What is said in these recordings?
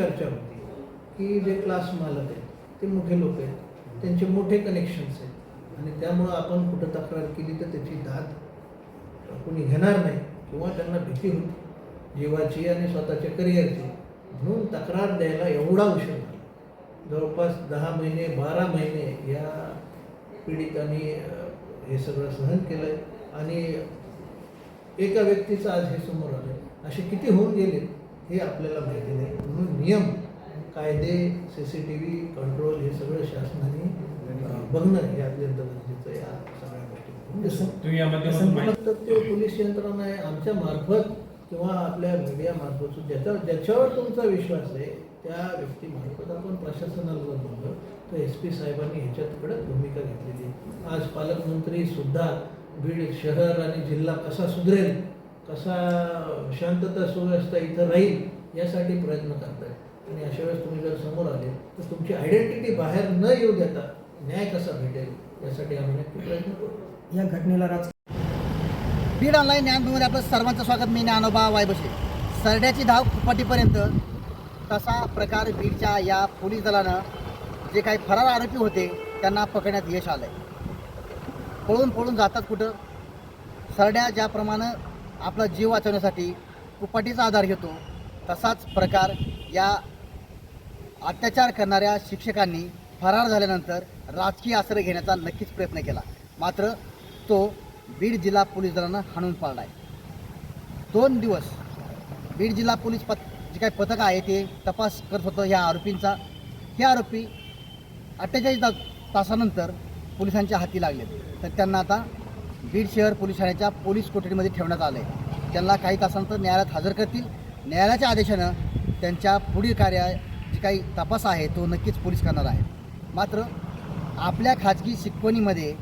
चर्चा होती की जे क्लास मालक आहेत ते मोठे लोक आहेत त्यांचे मोठे कनेक्शन्स आहेत. आणि त्यामुळं आपण कुठं तक्रार केली तर त्याची दाद कोणी घेणार नाही किंवा त्यांना भीती होती. जीवाची आणि स्वतःच्या करिअरची म्हणून तक्रार द्यायला एवढा उशीर झाला. जवळपास दहा महिने बारा महिने या पीडितांनी हे सगळं सहन केलं आहे आणि एका व्यक्तीचं आज हे समोर आलं असे किती होऊन गेले हे आपल्याला माहिती नाही. म्हणून नियम कायदे C C T V control हे सगळं शासनाने बघणं हे अत्यंत गरजेचं आहे या सगळ्या गोष्टी तर ते पोलीस यंत्रणा आहे. आमच्या मार्फत किंवा आपल्या मीडिया मार्फत ज्याच्या ज्याच्यावर तुमचा विश्वास आहे त्या व्यक्तीमार्फत आपण प्रशासनाला जर बोललो तर एस पी साहेबांनी ह्याच्याकडे भूमिका घेतलेली आहे. आज पालकमंत्री सुद्धा बीड शहर आणि जिल्हा कसा सुधरेल कसा शांतता सुव्यवस्था इथं राहील यासाठी प्रयत्न करतायत. आणि अशा वेळेस तुम्ही जर समोर आले तर तुमची आयडेंटिटी बाहेर न येऊ देता न्याय कसा भेटेल यासाठी आम्ही नक्की प्रयत्न करू. या घटनेला राज बीड ऑनलाईन ज्ञानभूमीमध्ये आपलं सर्वांचं स्वागत. मी ज्ञानोबा वायबसे. सरड्याची धाव फुपाटीपर्यंत तसा प्रकार बीडच्या या पोलीस दलानं जे काही फरार आरोपी होते त्यांना पकडण्यात यश आलं आहे पळून पळून जातात कुठं? सरड्या ज्याप्रमाणे आपला जीव वाचवण्यासाठी कुपाटीचा आधार घेतो. तसाच प्रकार या अत्याचार करणाऱ्या शिक्षकांनी फरार झाल्यानंतर राजकीय आश्रय घेण्याचा नक्कीच प्रयत्न केला. मात्र तो बीड जिल्हा पोलीस दलानं हाणून पाडला आहे दोन दिवस बीड जिल्हा पोलीस पत जे काही पथक आहे ते तपास करत होतं. ह्या आरोपींचा हे आरोपी अठ्ठेचाळीस ता तासानंतर पोलिसांच्या हाती लागले. तर त्यांना आता बीड शहर पोलीस ठाण्याच्या पोलीस कोठडीमध्ये ठेवण्यात आलं आहे त्यांना काही तासानंतर न्यायालयात हजर करतील. न्यायालयाच्या आदेशानं त्यांच्या पुढील कार्या जी काही तपास आहे तो नक्कीच पोलीस करणार आहे. मात्र आपल्या खाजगी शिकवणीमध्ये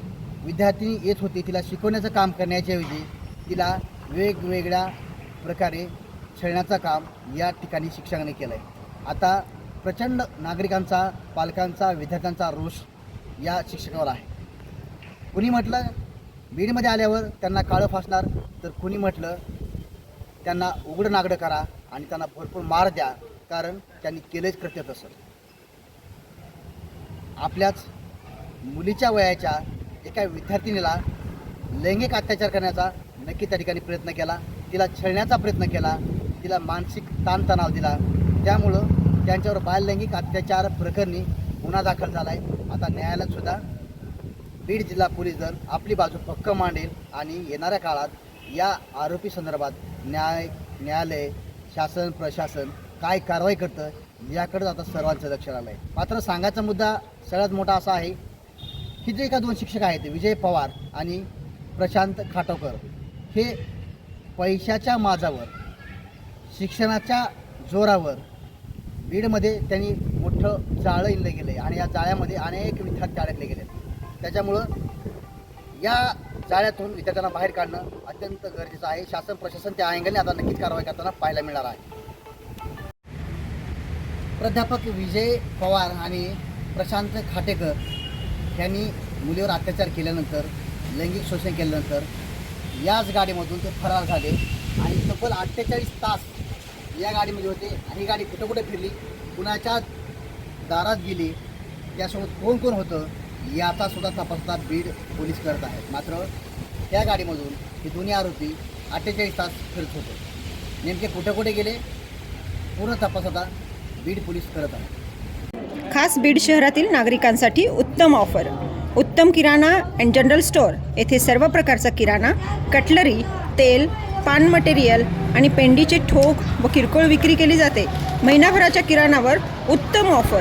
विद्यार्थिनी येत होती तिला शिकवण्याचं काम करण्याच्याऐवजी तिला वेगवेगळ्या प्रकारे छळण्याचं काम या ठिकाणी शिक्षकाने केलं आहे आता प्रचंड नागरिकांचा पालकांचा विद्यार्थ्यांचा रोष या शिक्षकावर आहे. कुणी म्हटलं? बीडमध्ये आल्यावर त्यांना काळं फासणार. तर कुणी म्हटलं त्यांना उघडं नागडं करा आणि त्यांना भरपूर मार द्या कारण त्यांनी केलेच कृत्य तसं. आपल्याच मुलीच्या वयाच्या एका विद्यार्थिनीला लैंगिक अत्याचार करण्याचा नक्की त्या ठिकाणी प्रयत्न केला. तिला छळण्याचा प्रयत्न केला. तिला मानसिक ताणतणाव दिला. त्यामुळं त्यांच्यावर बाललैंगिक अत्याचार प्रकरणी गुन्हा दाखल झाला आहे आता न्यायालयात सुद्धा बीड जिल्हा पोलीस दल आपली बाजू पक्क मांडेल आणि येणाऱ्या काळात या आरोपी संदर्भात न्याय न्यायालय शासन प्रशासन काय कारवाई करतं याकडे आता सर्वांचं लक्ष आलं आहे मात्र सांगायचा मुद्दा सगळ्यात मोठा असा आहे की जे एका दोन शिक्षक आहेत विजय पवार आणि प्रशांत खाटोकर हे पैशाच्या माजावर शिक्षणाच्या जोरावर बीडमध्ये त्यांनी मोठं जाळं इनलं गेलं आहे आणि या जाळ्यामध्ये अनेक विद्यार्थी अडकले गेले त्याच्यामुळं या जाळ्यातून विद्यार्थ्यांना बाहेर काढणं अत्यंत गरजेचं आहे. शासन प्रशासन त्या अँगलने आता नक्कीच कारवाई करताना पाहायला मिळणार आहे. प्राध्यापक विजय पवार आणि प्रशांत खाटेकर यांनी मुलीवर अत्याचार केल्यानंतर लैंगिक शोषण केल्यानंतर याच गाडीमधून ते फरार झाले आणि तब्बल अठ्ठेचाळीस तास या गाडीमध्ये होते आणि ही गाडी कुठं कुठं फिरली कुणाच्या दारात गेली त्यासोबत कोण कोण होतं याचा सुद्धा तपासता बीड पोलीस करत आहेत. मात्र त्या गाडीमधून हे दोन्ही आरोपी अठ्ठेचाळीस तास फिरत होते. नेमके कुठे कुठे गेले पूर्ण तपास आता बीड पोलीस करत आहेत. खास बीड शहरातील नागरिकांसाठी उत्तम ऑफर. उत्तम किराणा अँड जनरल स्टोअर येथे सर्व प्रकारचा किराणा कटलरी तेल पान मटेरियल आणि पेंडीचे ठोक व किरकोळ विक्री केली जाते. महिनाभराच्या किराणावर उत्तम ऑफर.